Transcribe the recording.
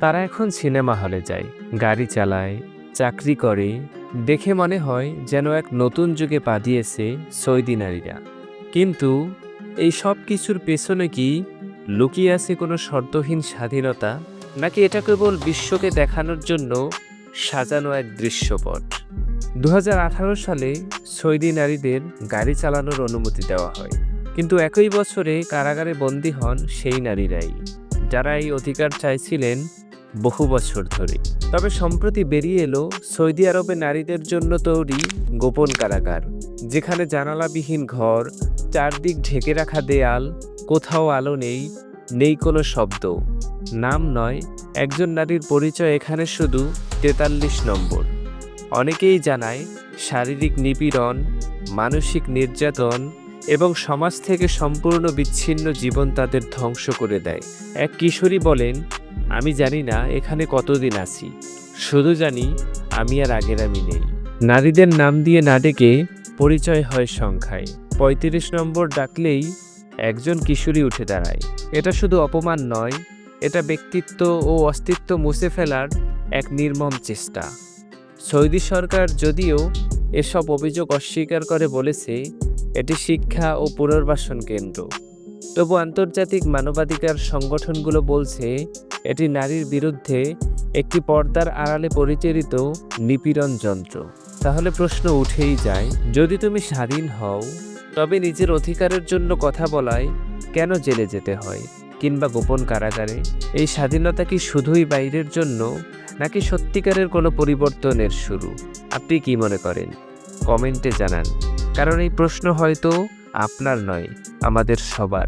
তারা এখন সিনেমা হলে যায়, গাড়ি চালায়, চাকরি করে, দেখে মনে হয় যেন এক নতুন যুগে পা দিয়েছে সৌদি নারীরা। কিন্তু এই সব কিছুর পেছনে কি লুকিয়ে আছে কোনো শর্তহীন স্বাধীনতা? নাকি এটা কেবল বিশ্বকে দেখানোর জন্য সাজানো এক দৃশ্যপট? দু হাজার আঠারো সালে সৌদি নারীদের গাড়ি চালানোর অনুমতি দেওয়া হয়। কিন্তু একই বছরে কারাগারে বন্দী হন সেই নারীরাই, যারা এই অধিকার চাইছিলেন বহু বছর ধরে। তবে সম্প্রতি বেরিয়ে এলো সৌদি আরবে নারীদের জন্য তৈরি গোপন কারাগার, যেখানে জানালাবিহীন ঘর, চারদিক ঢেকে রাখা দেয়াল, কোথাও আলো নেই নেই কোনো শব্দ। নাম নয়, একজন নারীর পরিচয় এখানে শুধু তেতাল্লিশ নম্বর। অনেকেই জানায়, শারীরিক নিপীড়ন, মানসিক নির্যাতন এবং সমাজ থেকে সম্পূর্ণ বিচ্ছিন্ন জীবন তাদের ধ্বংস করে দেয়। এক কিশোরী বলেন আমি জানি না এখানে কতদিন আছি। শুধু জানি আমি আর আগের আমি নেই। নারীদের নাম দিয়ে না ডেকে পরিচয় হয় সংখ্যায়। পঁয়ত্রিশ নম্বর ডাকলেই একজন কিশোরী উঠে দাঁড়ায়। এটা শুধু অপমান নয়, এটা ব্যক্তিত্ব ও অস্তিত্ব মুছে ফেলার এক নির্মম চেষ্টা। সৌদি সরকার যদিও এসব অভিযোগ অস্বীকার করে বলেছে, এটি শিক্ষা ও পুনর্বাসন কেন্দ্র। তবু আন্তর্জাতিক মানবাধিকার সংগঠনগুলো বলছে, এটি নারীর বিরুদ্ধে একটি পর্দার আড়ালে পরিচালিত নিপীড়ন যন্ত্র। তাহলে প্রশ্ন উঠেই যায়, যদি তুমি স্বাধীন হও, তবে নিজের অধিকারের জন্য কথা বলায় কেন জেলে যেতে হয়? কিংবা গোপন কারাগারে? এই স্বাধীনতা কি শুধুই বাইরের জন্য, নাকি সত্যিকারের কোনো পরিবর্তনের শুরু? আপনি কি মনে করেন? কমেন্টে জানান। কারণ এই প্রশ্ন হয়তো আপনার নয় আমাদের সবার।